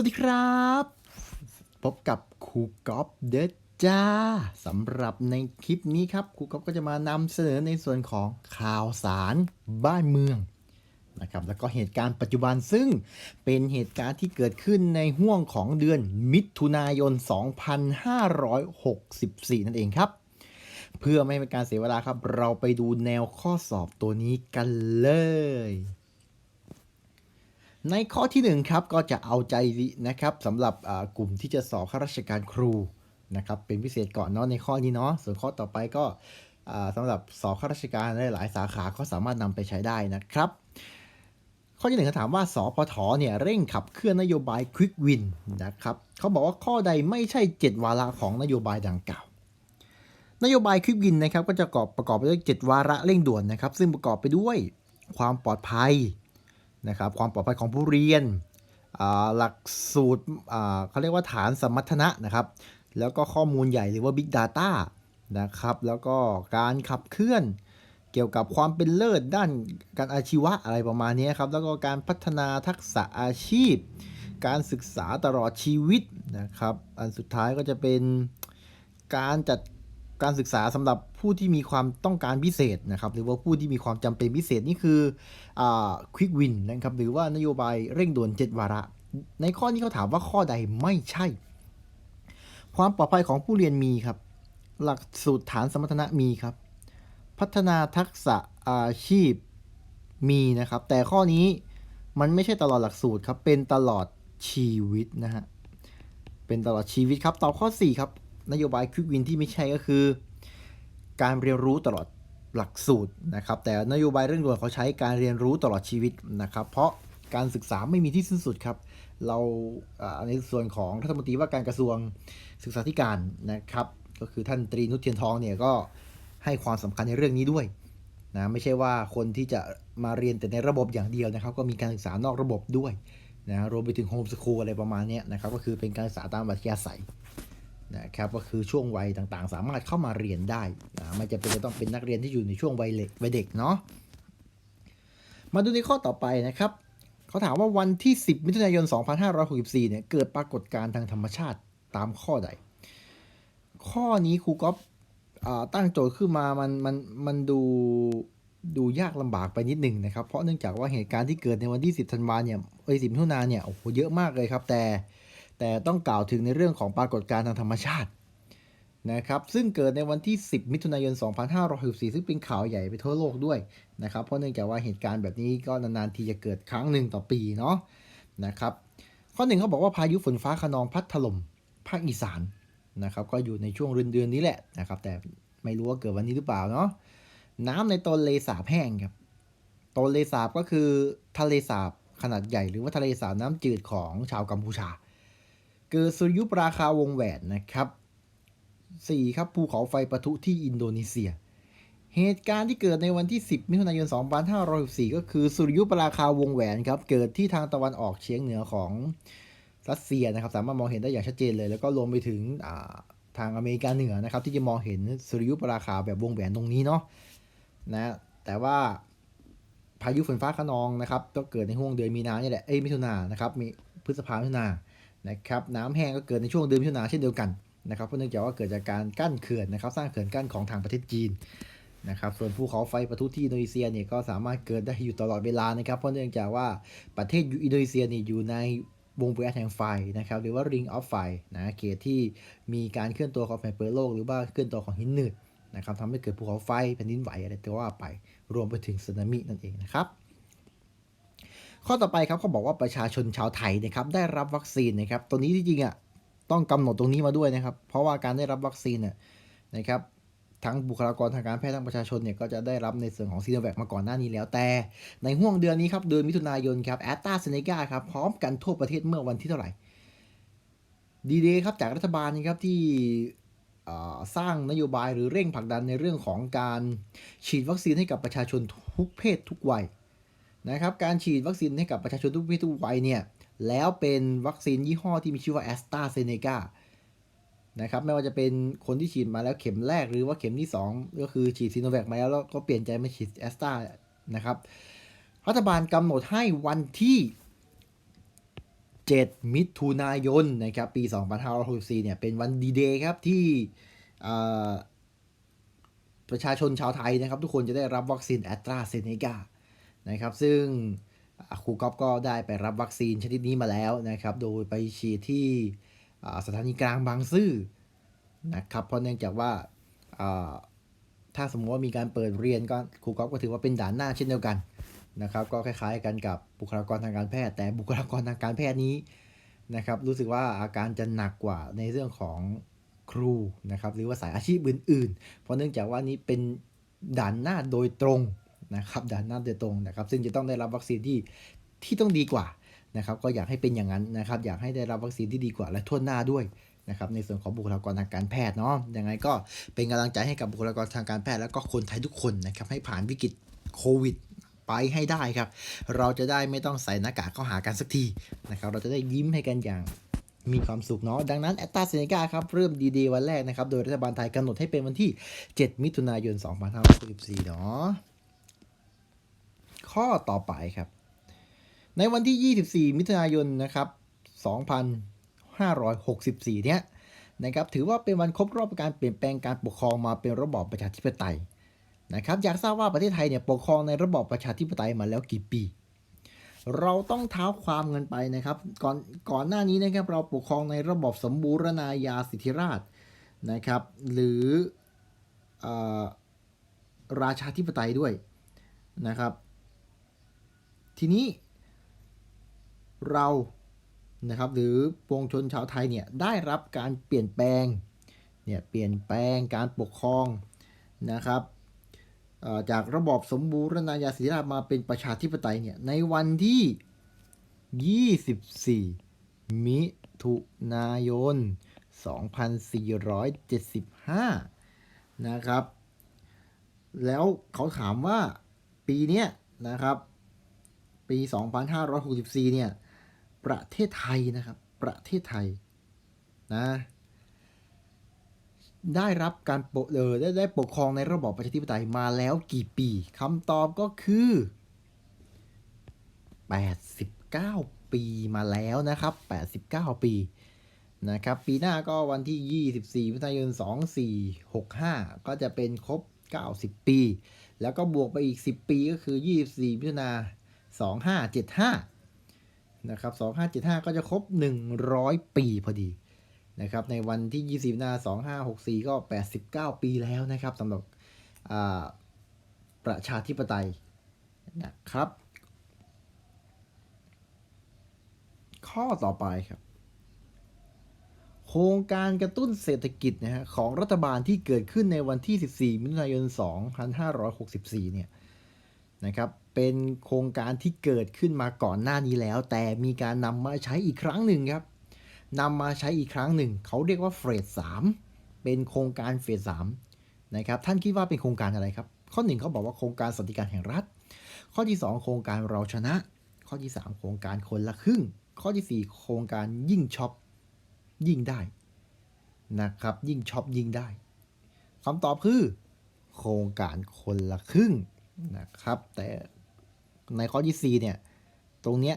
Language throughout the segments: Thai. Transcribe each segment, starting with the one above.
วัสดีครับ พบกับครูก๊อฟเดดจ้าสำหรับในคลิปนี้ครับครูก๊อฟก็จะมานำเสนอในส่วนของข่าวสารบ้านเมืองนะครับแล้วก็เหตุการณ์ปัจจุบันซึ่งเป็นเหตุการณ์ที่เกิดขึ้นในห่วงของเดือนมิถุนายน 2564 นั่นเองครับ เพื่อไม่ให้เป็นการเสียเวลาครับ เราไปดูแนวข้อสอบตัวนี้กันเลย ในข้อที่1ครับก็จะเอาใจนะครับสำหรับกลุ่มที่จะสอบข้าราชการครูนะครับเป็นพิเศษก่อนเนาะในข้อนี้เนาะส่วนข้อต่อไปก็อ่าสำหรับสอบข้าราชการในหลายสาขาก็สามารถนำไปใช้ได้นะครับ ข้อที่หนึ่งเขาถามว่าสพทเนี่ยเร่งขับเคลื่อนนโยบายควิกวินนะครับเขาบอกว่าข้อใดไม่ใช่ 7 วาระของนโยบายดังกล่าวนโยบายควิกวินนะครับก็จะประกอบประกอบไปด้วย 7 วาระเร่งด่วนนะครับ ซึ่งประกอบไปด้วยความปลอดภัย นะครับความปลอดภัยของผู้เรียนหลักสูตรเขาเรียกว่าฐานสมรรถนะนะครับ แล้วก็ข้อมูลใหญ่หรือว่า Big Data นะครับ แล้วก็การขับเคลื่อนเกี่ยวกับความเป็นเลิศด้านการอาชีวะอะไรประมาณนี้ครับ แล้วก็การพัฒนาทักษะอาชีพ การศึกษาตลอดชีวิตนะครับ อันสุดท้ายก็จะเป็นการจัด การศึกษาสำหรับผู้ที่มีความต้องการพิเศษนะครับ หรือว่าผู้ที่มีความจำเป็นพิเศษนี่คือควิกวินนะครับ หรือว่านโยบายเร่งด่วน 7 วาระ ในข้อนี้เขาถามว่าข้อใดไม่ใช่ ความปลอดภัยของผู้เรียนมีครับ หลักสูตรฐานสมรรถนะมีครับ พัฒนาทักษะอาชีพมีนะครับ แต่ข้อนี้มันไม่ใช่ตลอดหลักสูตรครับ เป็นตลอดชีวิตนะฮะ เป็นตลอดชีวิตครับ ตอบข้อ 4 ครับ นโยบายควิกวินที่ไม่ใช่ก็คือ การเรียนรู้ตลอดหลักสูตรนะครับ แต่นโยบายเร่งด่วนเขาใช้การเรียนรู้ตลอดชีวิตนะครับ เพราะการศึกษาไม่มีที่สิ้นสุดครับ เราในส่วนของรัฐมนตรีว่าการกระทรวงศึกษาธิการนะครับ ก็คือท่านตรีนุชเทียนทองเนี่ยก็ให้ความสำคัญในเรื่องนี้ด้วยนะไม่ใช่ว่าคนที่จะมาเรียนแต่ในระบบอย่างเดียวนะครับ ก็มีการศึกษานอกระบบด้วยนะรวมไปถึงโฮมสคูลอะไรประมาณนี้นะครับ ก็คือเป็นการศึกษาตามอัธยาศัย นะครับก็คือช่วงวัยต่างๆ สามารถเข้ามาเรียนได้นะไม่จำเป็นจะต้องเป็นนักเรียนที่อยู่ในช่วงวัยเล็กวัยเด็กเนาะมาดูในข้อต่อไปนะครับเขาถามว่าวันที่ 10 มิถุนายน 2564 เนี่ยเกิดปรากฏการณ์ทางธรรมชาติตามข้อใด ข้อนี้ครูก๊อฟตั้งโจทย์ขึ้นมามันมันมันดูดูยากลำบากไปนิดหนึ่งนะครับ เพราะเนื่องจากว่าเหตุการณ์ที่เกิดในวันที่ 10 ธันวาเนี่ยเอ้ย10มิถุนายนเนี่ยโอ้โหเยอะมากเลยครับ แต่ แต่ต้องกล่าวถึงในเรื่องของปรากฏการณ์ทางธรรมชาตินะครับซึ่งเกิดในวันที่ 10 มิถุนายน 2564 ซึ่งเป็นข่าวใหญ่ไปทั่วโลกด้วยนะครับเพราะเนื่องจากว่าเหตุการณ์แบบนี้ก็นานๆทีจะเกิดครั้งหนึ่งต่อปีเนาะนะครับข้อหนึ่งเขาบอกว่าพายุฝนฟ้าขนองพัดถล่มภาคอีสานนะครับก็อยู่ในช่วงเดือนนี้แหละนะครับแต่ไม่รู้ว่าเกิดวันนี้หรือเปล่าเนาะน้ำในตนเลสาบแห้งครับตนเลสาบก็คือทะเลสาบขนาดใหญ่หรือว่าทะเลสาบน้ำจืดของชาวกัมพูชา เกิดสุริยุปราคาวงแหวนนะครับ4ครับภูเขาไฟปะทุที่อินโดนีเซีย เหตุการณ์ที่เกิดในวันที่ 10 มิถุนายน 2564 ก็คือสุริยุปราคาวงแหวนครับเกิดที่ทางตะวันออกเฉียงเหนือของรัสเซียนะครับสามารถมองเห็นได้อย่างชัดเจนเลย แล้วก็รวมไปถึงทางอเมริกาเหนือนะครับที่จะมองเห็นสุริยุปราคาแบบวงแหวนตรงนี้เนาะนะแต่ว่าพายุฝนฟ้าขนองนะครับก็เกิดในห่วงเดือนมีนาเนี่ยแหละเอ้ยมิถุนายนนะครับมีพฤษภามิถุนาย นะครับน้ำแห้งก็เกิดในช่วงเดือนมิถุนาเช่นเดียวกันนะครับเพราะเนื่องจากว่าเกิดจากการกั้นเขื่อนนะครับสร้างเขื่อนกั้นของทางประเทศจีนนะครับส่วนภูเขาไฟปะทุที่อินโดนีเซียเนี่ยก็สามารถเกิดได้อยู่ตลอดเวลานะครับเพราะเนื่องจากว่าประเทศอินโดนีเซียเนี่ยอยู่ในวงแหวนแห่งไฟนะครับหรือว่า Ring of Fire นะเขตที่มีการเคลื่อนตัวของแผ่นเปลือกโลก หรือว่าเคลื่อนตัวของหินหนืดนะครับทำให้เกิดภูเขาไฟแผ่นดินไหวอะไรก็ว่าไป รวมไปถึงสึนามินั่นเองนะครับ ข้อต่อไปครับเขาบอกว่าประชาชนชาวไทยนะครับได้รับวัคซีนนะครับตัวนี้ที่จริงอะต้องกำหนดตรงนี้มาด้วยนะครับ เพราะว่าการได้รับวัคซีนเนี่ยนะครับทั้งบุคลากรทางการแพทย์ทั้งประชาชนเนี่ยก็จะได้รับในส่วนของซีโนแวคมาก่อนหน้านี้แล้วแต่ ในห่วงเดือนนี้ครับเดือนมิถุนายนครับแอตตาเซเนกาครับพร้อมกันทั่วประเทศเมื่อวันที่เท่าไหร่ดีเดย์ครับจากรัฐบาลนะครับที่สร้างนโยบายหรือเร่งผลักดันในเรื่องของการฉีดวัคซีนให้กับประชาชนทุกเพศทุกวัย นะครับการฉีดวัคซีนให้กับประชาชนทุกเพศทุกวัยเนี่ยแล้วเป็นวัคซีนยี่ห้อที่มีชื่อว่าแอสตราเซเนกานะครับไม่ว่าจะเป็นคนที่ฉีดมาแล้วเข็มแรกหรือว่าเข็มที่ 2 ก็คือฉีดซีโนแวคมาแล้วแล้วก็เปลี่ยนใจมาฉีดแอสตรานะครับรัฐบาลกำหนดให้วันที่ 7 มิถุนายนนะครับปี 2564เนี่ยเป็นวันดีเดย์ครับที่ประชาชนชาวไทยนะครับ ทุกคนจะได้รับวัคซีนแอสตราเซเนกา นะครับ ซึ่งครูก๊อฟก็ได้ไปรับวัคซีนชนิดนี้มาแล้วนะครับ โดยไปฉีดที่สถานีกลางบางซื่อนะครับ เพราะเนื่องจากว่าอ่าถ้าสมมติว่ามีการเปิดเรียนก็ครูก๊อฟก็ถือว่าเป็นด่านหน้าเช่นเดียวกันนะครับ ก็คล้ายๆกันกับบุคลากรทางการแพทย์ แต่บุคลากรทางการแพทย์นี้นะครับ รู้สึกว่าอาการจะหนักกว่าในเรื่องของครูนะครับ หรือว่าสายอาชีพอื่น ๆ เพราะเนื่องจากว่านี้เป็นด่านหน้าโดยตรง นะครับด่านหน้าโดยตรงนะครับ ซึ่งจะต้องได้รับวัคซีนที่ที่ต้องดีกว่านะครับ ก็อยากให้เป็นอย่างนั้นนะครับ อยากให้ได้รับวัคซีนที่ดีกว่าและทั่วหน้าด้วยนะครับในส่วนของบุคลากรทางการแพทย์เนาะยังไงก็เป็นกำลังใจให้กับบุคลากรทางการแพทย์แล้วก็คนไทยทุกคนนะครับให้ผ่านวิกฤตโควิดไปให้ได้ครับ เราจะได้ไม่ต้องใส่หน้ากากเข้าหากันสักทีนะครับเราจะได้ยิ้มให้กันอย่างมีความสุขเนาะดังนั้นแอตตาเซเนกาครับเริ่มดีๆวันแรกนะครับ โดยรัฐบาลไทยกำหนดให้เป็นวันที่ 7 มิถุนายน 2564เนาะ ข้อต่อไปครับ ในวันที่ 24 มิถุนายนนะครับ2564 เนี้ยนะครับถือว่าเป็นวันครบรอบการเปลี่ยนแปลงการปกครองมาเป็นระบอบประชาธิปไตยนะครับอยากทราบว่าประเทศไทยเนี่ยปกครองในระบอบประชาธิปไตยมาแล้วกี่ปี เราต้องเท้าความเงินไปนะครับก่อนก่อนหน้านี้นะครับเราปกครองในระบอบสมบูรณาญาสิทธิราชนะครับหรือเออราชาธิปไตยด้วยนะครับ ทีนี้ เรานะครับหรือปวงชนชาวไทยเนี่ยได้รับการเปลี่ยนแปลงเนี่ยเปลี่ยนแปลงการปกครองนะครับจากระบอบสมบูรณาญาสิทธิราชมาเป็นประชาธิปไตยเนี่ยในวันที่ 24 มิถุนายน 2475 นะครับ แล้วเขาถามว่าปีเนี้ยนะครับ ปี 2564 เนี่ย ประเทศไทยนะครับ ประเทศไทยนะ ได้รับการปกเออได้ได้ปกครองในระบอบประชาธิปไตยมาแล้วกี่ปีคำตอบก็คือ 89 ปีมาแล้วนะครับ 89 ปีนะครับ ปีหน้าก็วันที่ 24มิถุนายน 2465 ก็จะเป็นครบ 90 ปี แล้วก็บวกไปอีก 10 ปีก็คือ 24มิถุนา 2575 นะครับ 2575 ก็จะครบ 100 ปีพอดีนะครับ ในวันที่ 20น้า2564 ก็ 89 ปีแล้วนะครับสำหรับประชาธิปไตยนะครับ ข้อต่อไปครับ โครงการกระตุ้นเศรษฐกิจนะฮะของรัฐบาลที่เกิดขึ้นในวันที่ 14 มิถุนายน 2564 เนี่ยนะครับ เป็นโครงการที่เกิดขึ้นมาก่อนหน้านี้แล้ว แต่มีการนำมาใช้อีกครั้งหนึ่งครับนำมาใช้อีกครั้งหนึ่ง เขาเรียกว่าเฟสสามเป็นโครงการเฟสสามนะครับท่านคิดว่าเป็นโครงการอะไรครับ ข้อหนึ่งเขาบอกว่าโครงการสวัสดิการแห่งรัฐ ข้อที่ 2 โครงการเราชนะ ข้อที่ 3 โครงการคนละครึ่ง ข้อทีสี่4 โครงการยิ่งช็อปยิ่งได้นะครับยิ่งช็อปยิ่งได้คำตอบคือ โครงการคนละครึ่งนะครับแต่ ในข้อที่ 4 เนี่ย ตรงเนี้ย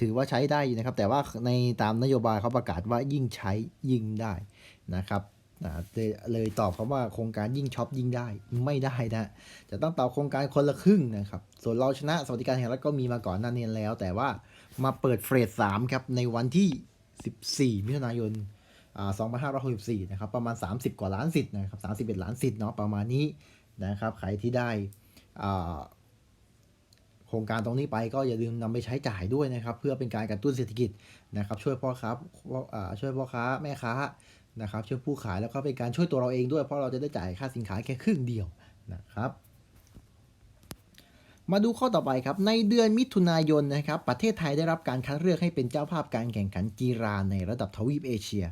ถือว่าใช้ได้อยู่นะครับ แต่ว่าในตามนโยบายเขาประกาศว่ายิ่งใช้ยิ่งได้นะครับอ่าเลยเลยตอบคำว่าโครงการยิ่งช็อปยิ่งได้ไม่ได้นะ จะต้องตอบโครงการคนละครึ่งนะครับ ส่วนเราชนะสวัสดิการแห่งรัฐก็มีมาก่อนหน้านี้แล้ว แต่ว่ามาเปิดเฟสสามครับในวันที่ 14 มิถุนายนอ่า2564 นะครับ ประมาณ 30 กว่าล้านสิทธิ์นะครับ 31 ล้านสิทธิ์เนาะประมาณนี้นะครับใครที่ได้อ่า โครงการตรงนี้ไปก็อย่าลืมนำไปใช้จ่ายด้วยนะครับ เพื่อเป็นการกระตุ้นเศรษฐกิจนะครับ ช่วยพ่อค้าช่วยพ่อค้าแม่ค้านะครับ ช่วยผู้ขายแล้วก็เป็นการช่วยตัวเราเองด้วย เพราะเราจะได้จ่ายค่าสินค้าแค่ครึ่งเดียวนะครับมาดูข้อต่อไปครับ ในเดือนมิถุนายนนะครับ ประเทศไทยได้รับการคัดเลือกให้เป็นเจ้าภาพการแข่งขันกีฬาในระดับทวีปเอเชีย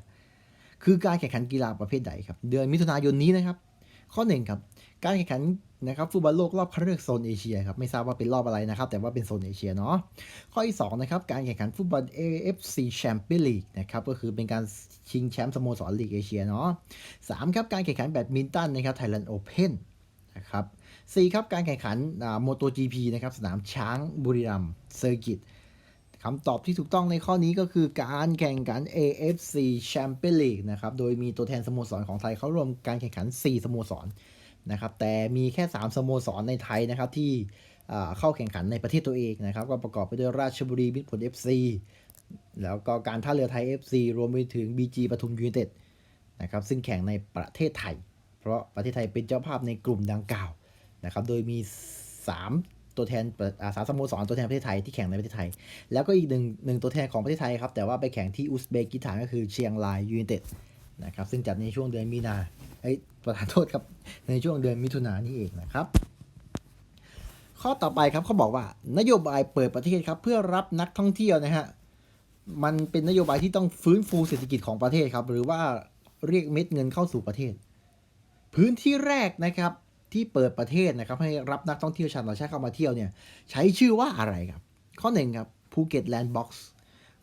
คือการแข่งขันกีฬาประเภทใดครับ เดือนมิถุนายนนี้นะครับ ข้อหนึ่งครับ การแข่งขันนะครับฟุตบอลโลกรอบคัดเลือกโซนเอเชียครับไม่ทราบว่าเป็นรอบอะไรนะครับ แต่ว่าเป็นโซนเอเชียเนาะข้อที่2นะครับการแข่งขันฟุตบอล AFC Champions League นะครับก็คือเป็นการชิงแชมป์สโมสรลีกเอเชียเนาะสามครับการแข่งขันแบดมินตันนะครับ Thailand Open นะครับสี่ครับการแข่งขันโมโต GP นะครับสนามช้างบุรีรัมย์เซอร์กิตคำตอบที่ถูกต้องในข้อนี้ก็คือการแข่งขัน AFC Champions League นะครับ โดยมีตัวแทนสโมสรของไทยเข้าร่วมการแข่งขัน 4 สโมสร นะครับแต่มีแค่ 3สโมสรในไทยนะครับที่เข้าแข่งขันในประเทศตัวเองนะครับก็ประกอบไปด้วยราชบุรีมิตรผล FC แล้วก็การท่าเรือไทย FC รวมไปถึง BG ปทุมยูไนเต็ดนะครับซึ่งแข่งในประเทศไทย เพราะประเทศไทยเป็นเจ้าภาพในกลุ่มดังกล่าวนะครับโดยมี 3 ตัวแทนอาสามสโมสรตัวแทนประเทศไทยที่แข่งในประเทศไทย แล้วก็อีกหนึ่งหนึ่งตัวแทนของประเทศไทยครับแต่ว่าไปแข่งที่อุซเบกิสถานก็คือเชียงรายยูไนเต็ด นะครับซึ่งจัดในช่วงเดือนมีนาเอ้ประธานโทษครับในช่วงเดือนมิถุนายนนี่เองนะครับ ข้อต่อไปครับเขาบอกว่านโยบายเปิดประเทศครับเพื่อรับนักท่องเที่ยวนะฮะมันเป็นนโยบายที่ต้องฟื้นฟูเศรษฐกิจของประเทศครับ หรือว่าเรียกเม็ดเงินเข้าสู่ประเทศ พื้นที่แรกนะครับที่เปิดประเทศนะครับ ให้รับนักท่องเที่ยวชาวต่างชาติเข้ามาเที่ยวเนี่ย ใช้ชื่อว่าอะไรครับ ข้อหนึ่งครับภูเก็ตแลนด์บ็อกซ์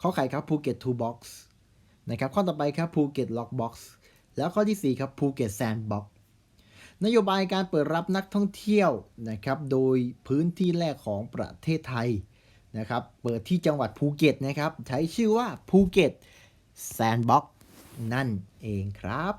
ข้อไข่ครับภูเก็ตทูบ็อกซ์ นะครับข้อต่อไปครับภูเก็ตล็อกบ็อกซ์แล้วข้อที่ 4 ครับภูเก็ตแซนด์บ็อกซ์นโยบายการเปิดรับนักท่องเที่ยวนะครับโดยพื้นที่แรกของประเทศไทยนะครับเปิดที่จังหวัดภูเก็ตนะครับใช้ชื่อว่าภูเก็ตแซนด์บ็อกซ์นั่นเองครับ